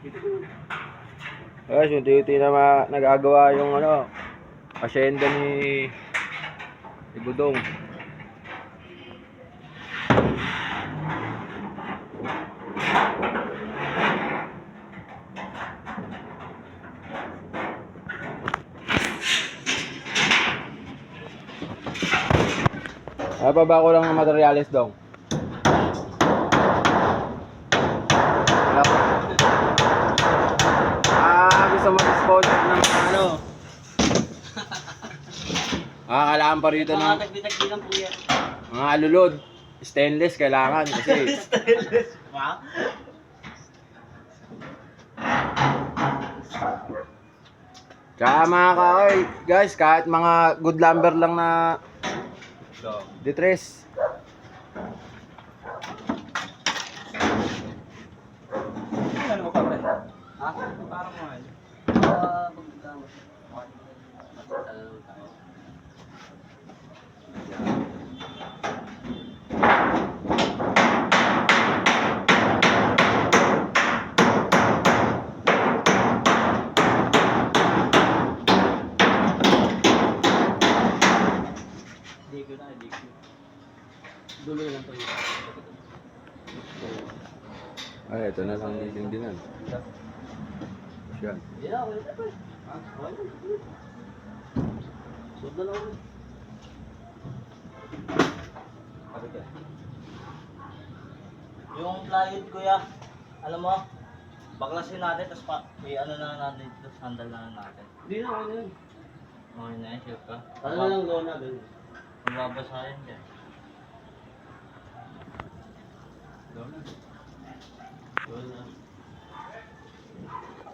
Guys, yung titi na ma- nagagawa yung ano, asyenda ni ni Budong. Ano pa ba ko lang ng materialis dong? Wala pa. Ah, gusto mo sponsor ng mga ano? Ah, kailangan pa rito ng Mga tagbi-tagbi mga alulod. Stainless kailangan kasi Stainless. Wow. Kaya mga kaoy, guys, kahit mga good lumber lang na detres. Ano mo pa, pre? Ha? Parang mo Dulo lang to. Ay, ito na lang yung dinan. Yan. Na, wala na pa. Wala na. Lang ulit. Yung plywood kuya, alam mo, baklasin natin, tapos pa, may ano na natin dito, sandal na natin. Hindi na, ano yun. Okay na yun, sure ka? Ano na lang lona doon? Mababasahin dyan. Lona. Lona.